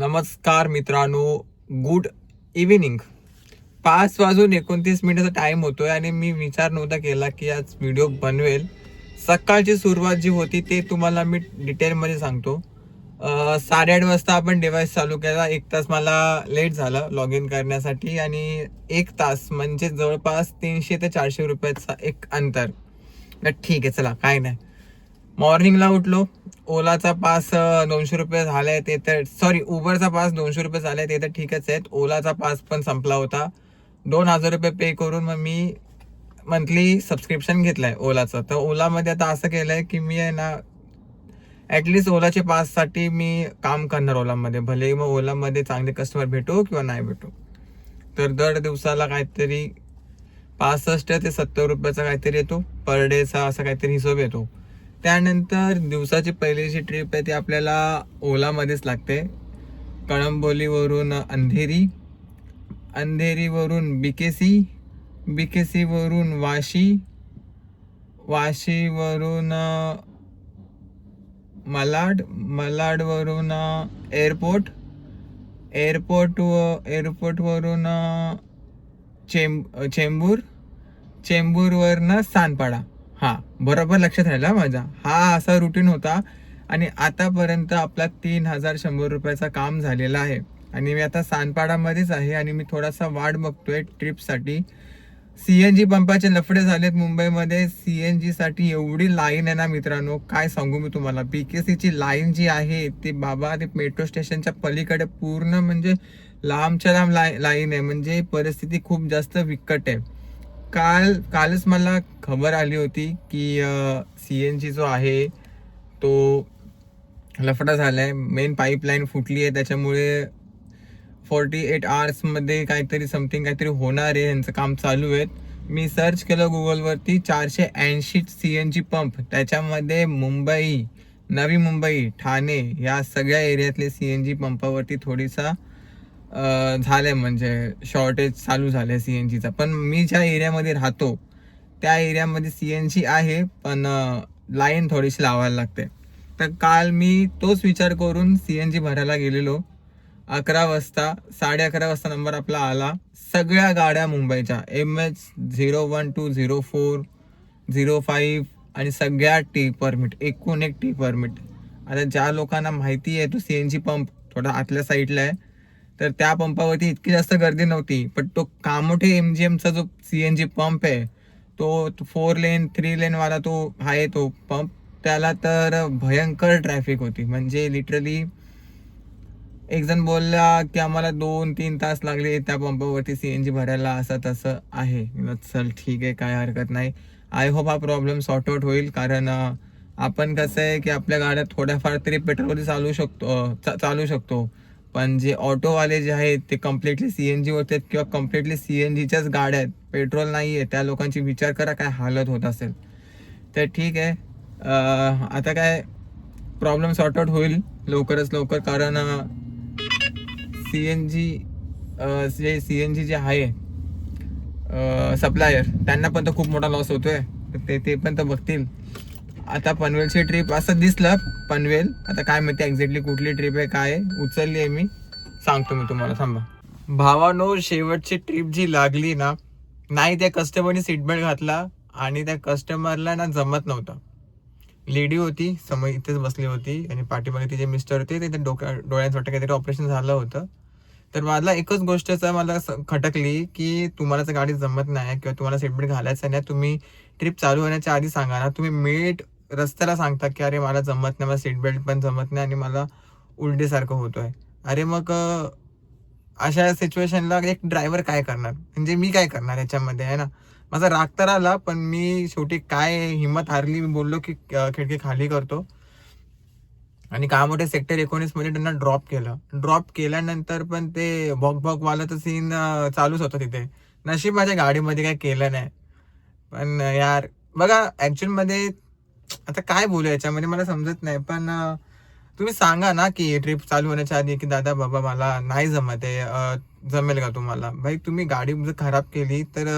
नमस्कार मित्रांनो good evening पाच वाजून एकोणतीस मिनिटाचा होतो आहे आणि मी विचार नव्हता केला की आज व्हिडिओ बनवेल. सकाळची सुरुवात जी होती ते तुम्हाला मी डिटेलमध्ये सांगतो. साडेआठ वाजता आपण डिवाईस चालू केला. एक तास मला लेट झालं लॉग इन करण्यासाठी आणि एक तास म्हणजे जवळपास तीनशे ते चारशे रुपयाचा एक अंतर. ठीक आहे चला काय नाही. मॉर्निंगला उठलो. ओलाचा पास दोनशे रुपये झालाय ते तर सॉरी उबरचा पास दोनशे रुपये झालाय ते तर ठीकच आहेत. ओलाचा पास पण संपला होता. दोन हजार रुपये पे करून मग मी मंथली सबस्क्रिप्शन घेतलंय ओलाचं. तर ओलामध्ये आता असं केलंय की मी आहे ना ॲटलिस्ट ओलाचे पाससाठी मी काम करणार ओलामध्ये. भले मग ओलामध्ये चांगले कस्टमर भेटू किंवा नाही भेटू. तर दर दिवसाला काहीतरी पासष्ट ते सत्तर रुपयाचा काहीतरी येतो. पर डेचा असा काहीतरी हिशोब येतो. त्यानंतर दिवसाची पहिली जी ट्रिप आहे ती आपल्याला ओलामध्येच लागते. कळंबोलीवरून अंधेरी अंधेरीवरून बिकेसी बिकेसीवरून वाशी वाशीवरून मलाड मलाडवरून एअरपोर्ट एअरपोर्ट व एअरपोर्टवरून चेंब चेंबूर चेंबूरवरनं सानपाडा हा बरोबर लक्षात राहिला माझा. हा असा रुटीन होता आणि आतापर्यंत आपला तीन हजार शंभर रुपयाचा काम झालेला आहे. आणि मी आता सानपाडामध्येच आहे आणि मी थोडासा वाट बघतोय ट्रिपसाठी सी एन जी पंपाचे लफडे झालेत मुंबईमध्ये. सी एन जीसाठी एवढी लाईन आहे ना मित्रांनो काय सांगू मी तुम्हाला? बी के सीची लाईन जी आहे ती बाबा ते मेट्रो स्टेशनच्या पलीकडे पूर्ण म्हणजे लांबच्या लांब लाय लाईन आहे. म्हणजे परिस्थिती खूप जास्त विकट आहे. काल कालच मला खबर आली होती की सी एन जी जो आहे तो लफडा आहे मेन पाईपलाईन फुटली आहे. त्याच्यामुळे फोर्टी एट आवर्समध्ये काहीतरी समथिंग काहीतरी होणार आहे. यांचं काम चालू आहे मी सर्च केलं गुगलवरती चारशे ऐंशी सी एन जी पंप त्याच्यामध्ये मुंबई नवी मुंबई ठाणे या सगळ्या एरियातले सी एन जी पंपावरती थोडीसा झालं झालंय म्हणजे शॉर्टेज चालू झालंय सी एन जीचा पण मी ज्या एरियामध्ये राहतो त्या एरियामध्ये सी एन जी आहे पण लाईन थोडीशी लावायला लागते. तर काल मी तोच विचार करून सी एन जी भरायला गेलेलो. अकरा वाजता साडे अकरा वाजता नंबर आपला आला. सगळ्या गाड्या मुंबईच्या M H zero one two zero four zero five आणि सगळ्या टी परमिट एकूण एक टी परमिट आता ज्या लोकांना माहिती आहे तो सी एन जी पंप थोडा आतल्या साईडला आहे. तर त्या पंपावरती इतकी जास्त गर्दी नव्हती पण तो कामोठे एम जी एमचा जो सी एन जी पंप आहे तो फोर लेन थ्री लेन वाला तो आहे तो पंप त्याला तर भयंकर ट्रॅफिक होती. म्हणजे लिटरली एक जण बोलला की आम्हाला दोन तीन तास लागले त्या पंपावरती जी भरायला असं तसं आहे. चल ठीक आहे काय हरकत नाही. आय होप हा प्रॉब्लेम सॉर्ट आउट होईल कारण आपण कसं आहे की आपल्या गाड्या थोड्याफार तरी पेट्रोलवरती चालू शकतो चालू शकतो. पण जे ऑटोवाले जे आहेत ते कम्प्लिटली सीएनजी होते आहेत किंवा कम्प्लिटली सीएनजीच्याच गाड्या आहेत. पेट्रोल नाही आहे त्या लोकांची विचार करा काय हालत होत असेल. तर ठीक आहे. आता काय प्रॉब्लेम सॉर्ट आउट होईल लवकरच लवकर कारण सी एन जी जे सी एन जी जे आहे सप्लायर त्यांना पण तर खूप मोठा लॉस होतो आहे ते ते पण तर बघतील. आता पनवेलची ट्रिप असं दिसलं पनवेल. आता काय माहिती एक्झॅक्टली कुठली ट्रिप आहे काय आहे. उचलली आहे मी. सांगतो मी तुम्हाला थांबा. भावानो शेवटची ट्रिप जी लागली ना नाही त्या कस्टमरने सीटबेल्ट घातला आणि त्या कस्टमरला ना जमत नव्हतं. लेडी होती समोर इथेच बसली होती आणि पाठीमागे तिचे मिस्टर होते ते डोक्या डोळ्यांचं वाटतं काहीतरी ऑपरेशन झालं होतं. तर मला एकच गोष्टचं मला स- खटकली की तुम्हाला तर गाडी जमत नाही किंवा तुम्हाला सीटबेल्ट घालायचं नाही तुम्ही ट्रिप चालू होण्याच्या आधी सांगा ना तुम्ही मीठ रस्त्याला सांगतात की अरे मला जमत नाही मला सीट बेल्ट पण जमत नाही आणि मला उलटीसारखं होतोय. अरे मग अशा सिच्युएशनला एक ड्रायव्हर काय करणार? म्हणजे मी काय करणार याच्यामध्ये आहे ना? माझा राग तर आला पण मी शेवटी काय हिंमत हारली मी बोललो की खिडकी खाली करतो. आणि काय मोठे सेक्टर एकोणीसमध्ये त्यांना ड्रॉप केलं. ड्रॉप केल्यानंतर पण ते भॉक भॉक सीन चालूच होतं तिथे. नशीब माझ्या गाडीमध्ये काय केलं नाही. पण यार बघा ॲक्च्युअलमध्ये आता काय बोलू याच्यामध्ये मला समजत नाही पण तुम्ही सांगा ना की ट्रिप चालू होण्याच्या आधी की दादा बाबा मला नाही जमत आहे जमेल का तुम्हाला? भाई तुम्ही गाडी जर खराब केली तर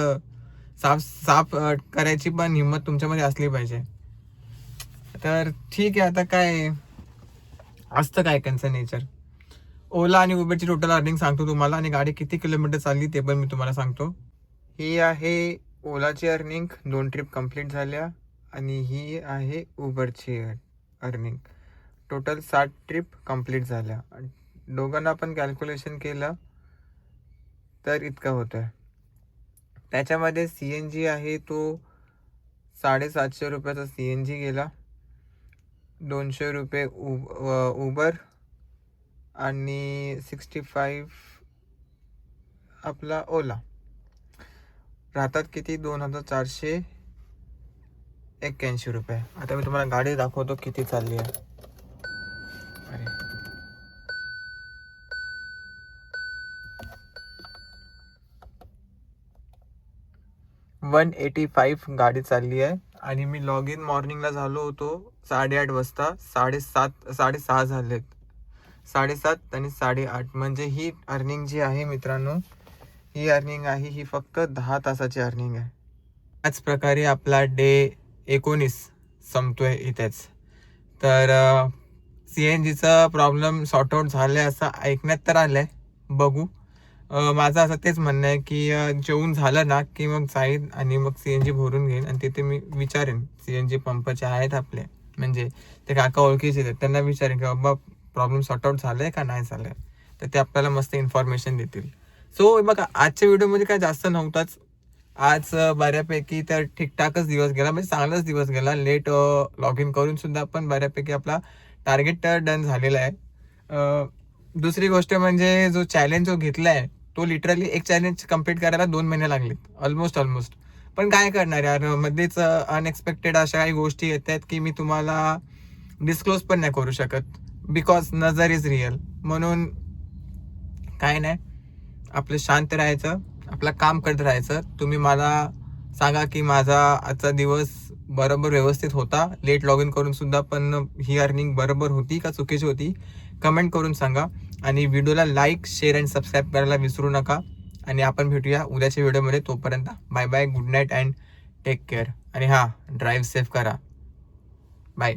साफ साफ करायची पण हिंमत तुमच्यामध्ये असली पाहिजे. तर ठीक आहे आता काय असतं काय त्यांचं नेचर ओला आणि उबरची टोटल अर्निंग सांगतो तुम्हाला आणि गाडी किती किलोमीटर चालली ते पण मी तुम्हाला सांगतो. ही आहे ओलाची अर्निंग दोन ट्रिप कंप्लीट झाल्या. आणि ही आहे उबरची अर्निंग टोटल सात ट्रिप कंप्लीट झाल्या. दोघांना पण कॅल्क्युलेशन केलं तर इतकं होतं त्याच्यामध्ये सी एन जी आहे तो साडेसातशे रुपयाचा सी एन जी गेला. दोनशे रुपये उब उबर आणि सिक्स्टी फाईव्ह आपला ओला. राहतात किती? दोन हजार चारशे एक्क्याऐंशी रुपये. आता मी तुम्हाला गाडी दाखवतो किती चालली आहे. अरे. वन एटी फाईव्ह गाडी चालली आहे. आणि मी लॉग इन मॉर्निंगला झालो होतो साडेआठ वाजता. साडेसात साडेसहा झालेत. साडेसात आणि साडेआठ. म्हणजे ही अर्निंग जी आहे मित्रांनो ही अर्निंग आहे ही फक्त दहा तासाची अर्निंग आहे. त्याच प्रकारे आपला डे एकोणीस संपतोय इथेच. तर सी एन जीचा प्रॉब्लेम सॉर्ट आउट झालं असं ऐकण्यात तर आलं आहे बघू माझं असं तेच म्हणणं आहे की जेवून झालं ना की मग जाईन आणि मग सी एन जी भरून घेईन आणि तिथे मी विचारेन. सी एन जी पंपचे आहेत आपले म्हणजे ते काका ओळखीचे आहेत त्यांना विचारेन की बाबा प्रॉब्लेम सॉर्ट झालं आहे का नाही झालं आहे तर ते आपल्याला मस्त इन्फॉर्मेशन देतील. सो बघा आजच्या व्हिडिओमध्ये काय जास्त नव्हताच. आज बऱ्यापैकी तर ठीकठाकच दिवस गेला म्हणजे चांगलाच दिवस गेला. लेट लॉग इन करून सुद्धा पण बऱ्यापैकी आपला टार्गेट तर डन झालेला आहे. दुसरी गोष्ट म्हणजे जो चॅलेंज जो घेतला आहे तो लिटरली एक चॅलेंज कंप्लीट करायला दोन महिने लागलेत. ऑलमोस्ट ऑलमोस्ट पण काय करणार यार? मध्येच अनएक्सपेक्टेड अशा काही गोष्टी येत आहेत की मी तुम्हाला डिस्क्लोज पण नाही करू शकत. बिकॉज नजर इज रिअल म्हणून काय नाही. आपलं शांत राहायचं. आपलं काम करत राहायचं. तुम्ही मला सांगा की माझा आजचा दिवस बरोबर व्यवस्थित होता. लेट लॉग इन करून सुद्धा पण ही अर्निंग बरोबर होती का चुकीची होती? कमेंट करून सांगा. आणि व्हिडिओला लाईक शेअर अँड सबस्क्राईब करायला विसरू नका. आणि आपण भेटूया उद्याच्या व्हिडिओमध्ये. तोपर्यंत bye bye good night and take care आणि हां ड्राईव्ह सेफ करा. बाय